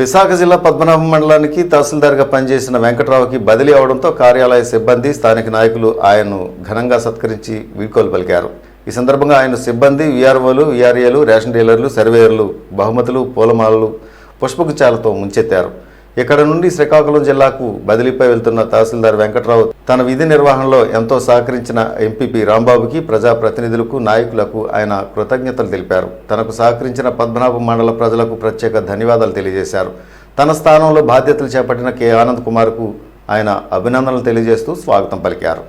విశాఖ జిల్లా పద్మనాభం మండలానికి తహసీల్దార్గా పనిచేసిన వెంకట్రావుకి బదిలీ అవడంతో కార్యాలయ సిబ్బంది స్థానిక నాయకులు ఆయన్ను ఘనంగా సత్కరించి వీడ్కోలు పలికారు. ఈ సందర్భంగా ఆయన సిబ్బంది వీఆర్ఓలు వీఆర్ఏలు రేషన్ డీలర్లు సర్వేయర్లు బహుమతులు పూలమాలలు పుష్పగుచ్చాలతో ముంచెత్తారు. ఇక్కడ నుండి శ్రీకాకుళం జిల్లాకు బదిలీపై వెళ్తున్న తహసీల్దార్ వెంకట్రావు తన విధి నిర్వహణలో ఎంతో సహకరించిన ఎంపీపీ రాంబాబుకి ప్రజాప్రతినిధులకు నాయకులకు ఆయన కృతజ్ఞతలు తెలిపారు. తనకు సహకరించిన పద్మనాభ మండల ప్రజలకు ప్రత్యేక ధన్యవాదాలు తెలియజేశారు. తన స్థానంలో బాధ్యతలు చేపట్టిన కె. ఆనంద్ కుమార్కు ఆయన అభినందనలు తెలియజేస్తూ స్వాగతం పలికారు.